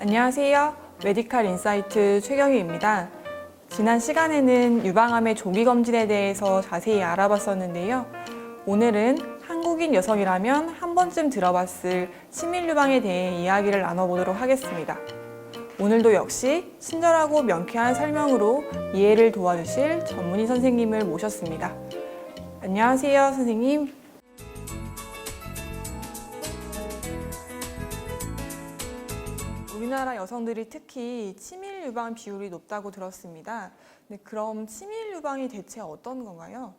안녕하세요. 메디칼 인사이트 최경희입니다. 지난 시간에는 유방암의 조기 검진에 대해서 자세히 알아봤었는데요. 오늘은 한국인 여성이라면 한 번쯤 들어봤을 치밀 유방에 대해 이야기를 나눠보도록 하겠습니다. 오늘도 역시 친절하고 명쾌한 설명으로 이해를 도와주실 전문의 선생님을 모셨습니다. 안녕하세요, 선생님. 우리나라 여성들이 특히 치밀 유방 비율이 높다고 들었습니다. 근데 그럼 치밀 유방이 대체 어떤 건가요?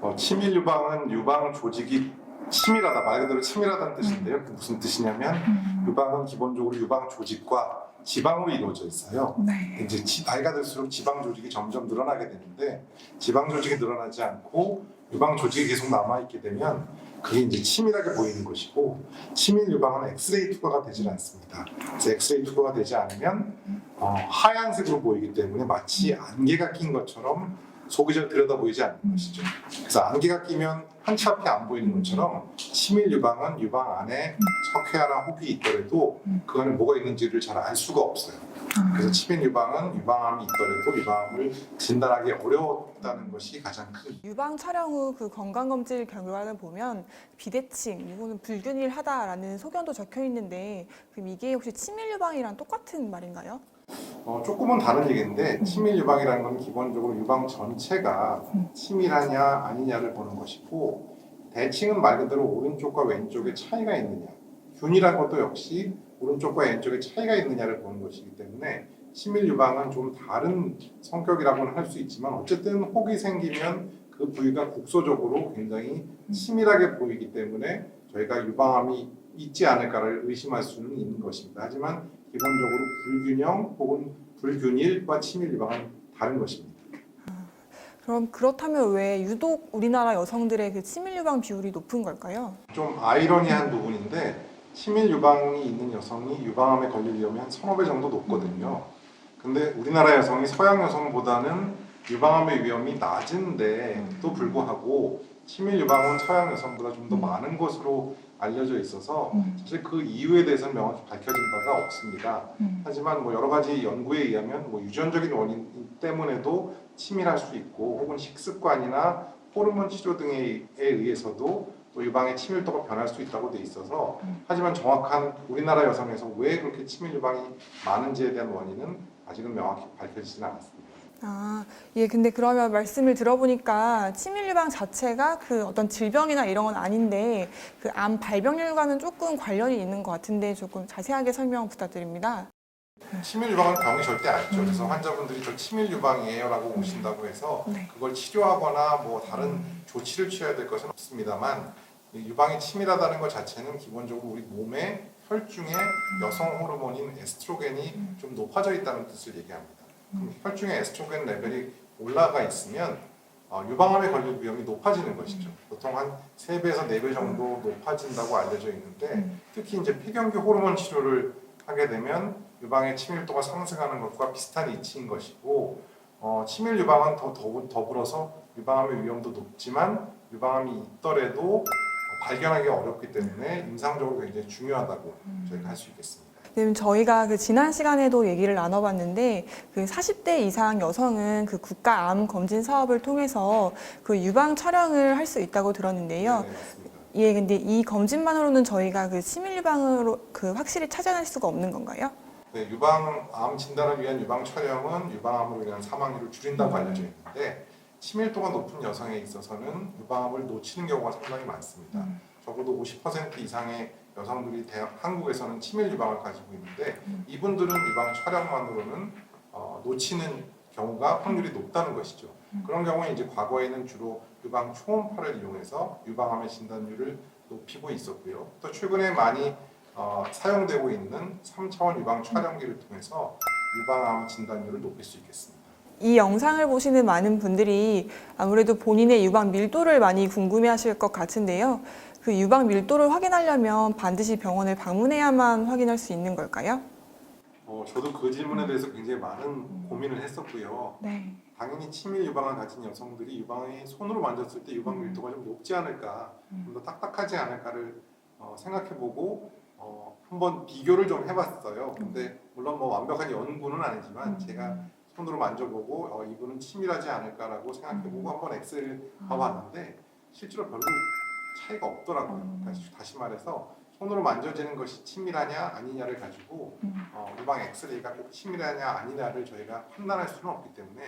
어, 치밀 유방은 유방 조직이 치밀하다 말 그대로 치밀하다는 뜻인데요. 그 무슨 뜻이냐면 유방은 기본적으로 유방 조직과 지방으로 이루어져 있어요. 네. 이제 지- 나이가 들수록 지방 조직이 점점 늘어나게 되는데 지방 조직이 늘어나지 않고 유방 조직이 계속 남아 있게 되면 그게 이제 치밀하게 보이는 것이고 치밀 유방은 엑스레이 투과가 되질 않습니다. 그래서 엑스레이 투과가 되지 않으면 어, 하얀색으로 보이기 때문에 마치 안개가 낀 것처럼 속이 잘 들여다 보이지 않는 것이죠. 그래서 안개가 끼면 한치 앞이 안 보이는 것처럼 치밀 유방은 유방 안에 석회나 혹이 있더라도 그 안에 뭐가 있는지를 잘 알 수가 없어요. 그래서 치밀 유방은 유방암이 있더라도 유방암을 진단하기 어려웠다는 것이 가장 큰. 유방 촬영 후 그 건강 검진 결과를 보면 비대칭, 이거는 불균일하다라는 소견도 적혀 있는데 그럼 이게 혹시 치밀 유방이랑 똑같은 말인가요? 어, 조금은 다른 얘기인데 치밀 유방이라는 건 기본적으로 유방 전체가 치밀하냐 아니냐를 보는 것이고 대칭은 말 그대로 오른쪽과 왼쪽의 차이가 있느냐. 균이란 것도 역시 오른쪽과 왼쪽의 차이가 있느냐를 보는 것이기 때문에 치밀 유방은 좀 다른 성격이라고는 할 수 있지만 어쨌든 혹이 생기면 그 부위가 국소적으로 굉장히 치밀하게 보이기 때문에 저희가 유방암이 있지 않을까를 의심할 수는 있는 것입니다. 하지만 기본적으로 불균형 혹은 불균일과 치밀 유방은 다른 것입니다. 그럼 그렇다면 왜 유독 우리나라 여성들의 그 치밀 유방 비율이 높은 걸까요? 좀 아이러니한 부분인데 치밀 유방이 있는 여성이 유방암에 걸릴 위험이 한 1,5배 정도 높거든요. 근데 우리나라 여성이 서양 여성보다는 유방암의 위험이 낮은데도 불구하고 치밀 유방은 서양 여성보다 좀 더 많은 것으로 알려져 있어서 사실 그 이유에 대해서는 명확히 밝혀진 바가 없습니다. 하지만 뭐 여러 가지 연구에 의하면 뭐 유전적인 원인 때문에도 치밀할 수 있고 혹은 식습관이나 호르몬 치료 등에 의해서도 또 유방의 치밀 도가 변할 수 있다고 돼 있어서 하지만 정확한 우리나라 여성에서 왜 그렇게 치밀 유방이 많은지에 대한 원인은 아직은 명확히 밝혀지지는 않았습니다. 아, 예, 근데 그러면 말씀을 들어보니까 치밀 유방 자체가 그 어떤 질병이나 이런 건 아닌데 그 암 발병률과는 조금 관련이 있는 것 같은데 조금 자세하게 설명 부탁드립니다. 치밀 유방은 병이 절대 아니죠. 그래서 환자분들이 저 치밀 유방이에요라고 오신다고 해서 네. 그걸 치료하거나 뭐 다른 조치를 취해야 될 것은 없습니다만 이 유방이 치밀하다는 것 자체는 기본적으로 우리 몸에 혈중에 여성 호르몬인 에스트로겐이 좀 높아져 있다는 뜻을 얘기합니다. 그럼 혈중에 에스트로겐 레벨이 올라가 있으면 어, 유방암에 걸릴 위험이 높아지는 것이죠. 보통 한 3배에서 4배 정도 높아진다고 알려져 있는데 특히 이제 폐경기 호르몬 치료를 하게 되면 유방의 치밀도가 상승하는 것과 비슷한 이치인 것이고 어, 치밀 유방은 더 더불- 더불어서 유방암의 위험도 높지만 유방암이 있더라도 어, 발견하기 어렵기 때문에 임상적으로 굉장히 중요하다고 저희가 할 수 있겠습니다. 저희가 그 지난 시간에도 얘기를 나눠봤는데 그 40대 이상 여성은 그 국가 암 검진 사업을 통해서 그 유방 촬영을 할 수 있다고 들었는데요. 네, 맞습니다. 예, 근데 이 검진만으로는 저희가 그 치밀 유방으로 그 확실히 찾아낼 수가 없는 건가요? 네, 유방암 진단을 위한 유방 촬영은 유방암으로 인한 사망률을 줄인다고 알려져 있는데 치밀도가 높은 여성에 있어서는 유방암을 놓치는 경우가 상당히 많습니다. 적어도 50% 이상의 여성들이 대학, 한국에서는 치밀 유방을 가지고 있는데 이분들은 유방 촬영만으로는 어, 놓치는 경우가 확률이 높다는 것이죠. 그런 경우에 이제 과거에는 주로 유방 초음파를 이용해서 유방암의 진단율을 높이고 있었고요. 또 최근에 많이 어, 사용되고 있는 3차원 유방 촬영기를 통해서 유방암 진단율을 높일 수 있겠습니다. 이 영상을 보시는 많은 분들이 아무래도 본인의 유방 밀도를 많이 궁금해 하실 것 같은데요. 그 유방 밀도를 확인하려면 반드시 병원을 방문해야만 확인할 수 있는 걸까요? 어, 저도 그 질문에 대해서 굉장히 많은 고민을 했었고요. 네. 당연히 치밀 유방을 가진 여성들이 유방의 손으로 만졌을 때 유방 밀도가 좀 높지 않을까, 좀 더 딱딱하지 않을까를 어, 생각해보고 어, 한번 비교를 좀 해봤어요. 근데 물론 뭐 완벽한 연구는 아니지만 제가 손으로 만져보고 어, 이분은 치밀하지 않을까라고 생각해보고 한번 엑셀 봐봤는데 실제로 별로 차이가 없더라고요. 다시, 다시 말해서 손으로 만져지는 것이 치밀하냐 아니냐를 가지고 어, 유방 엑스레이가 꼭 치밀하냐 아니냐를 저희가 판단할 수는 없기 때문에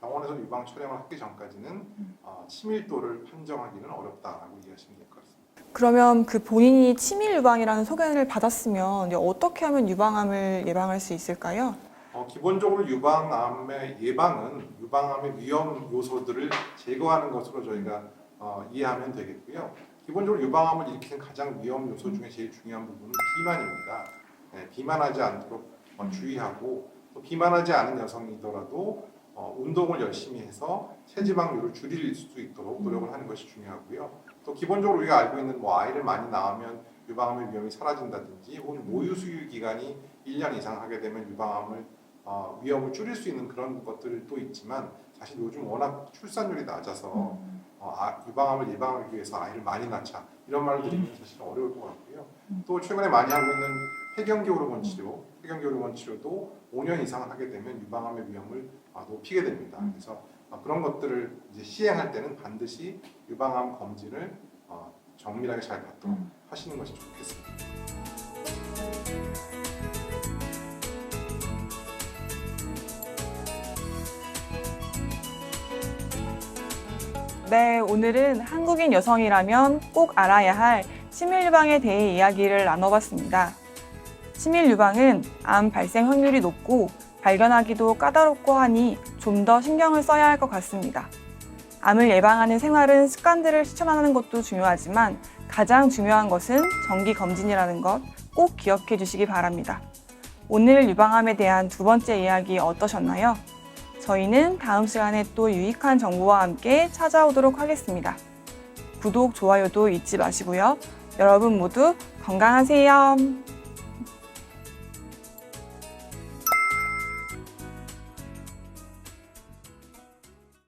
병원에서 유방 촬영을 하기 전까지는 어, 치밀도를 판정하기는 어렵다라고 이해하시면 될 것 같습니다. 그러면 그 본인이 치밀 유방이라는 소견을 받았으면 어떻게 하면 유방암을 예방할 수 있을까요? 어, 기본적으로 유방암의 예방은 유방암의 위험 요소들을 제거하는 것으로 저희가 어, 이해하면 되겠고요. 기본적으로 유방암을 일으키는 가장 위험 요소 중에 제일 중요한 부분은 비만입니다. 네, 비만하지 않도록 어, 주의하고 또 비만하지 않은 여성이더라도 어, 운동을 열심히 해서 체지방률을 줄일 수 있도록 노력을 하는 것이 중요하고요. 또 기본적으로 우리가 알고 있는 뭐 아이를 많이 낳으면 유방암의 위험이 사라진다든지 혹은 모유 수유 기간이 1년 이상 하게 되면 유방암을 어, 위험을 줄일 수 있는 그런 것들도 있지만 사실 요즘 워낙 출산율이 낮아서 어, 아, 유방암을 예방하기 위해서 아이를 많이 낳자 이런 말을 드리면 사실 어려울 것 같고요. 또 최근에 많이 하고 있는 폐경기 호르몬 치료, 폐경기 호르몬 치료도 5년 이상 하게 되면 유방암의 위험을 아, 높이게 됩니다. 그래서 아, 그런 것들을 이제 시행할 때는 반드시 유방암 검진을 어, 정밀하게 잘 받도록 하시는 것이 좋겠습니다. 네, 오늘은 한국인 여성이라면 꼭 알아야 할 치밀 유방에 대해 이야기를 나눠봤습니다. 치밀 유방은 암 발생 확률이 높고 발견하기도 까다롭고 하니 좀 더 신경을 써야 할 것 같습니다. 암을 예방하는 생활은 습관들을 실천하는 것도 중요하지만 가장 중요한 것은 정기 검진이라는 것 꼭 기억해 주시기 바랍니다. 오늘 유방암에 대한 두 번째 이야기 어떠셨나요? 저희는 다음 시간에 또 유익한 정보와 함께 찾아오도록 하겠습니다. 구독, 좋아요도 잊지 마시고요. 여러분 모두 건강하세요.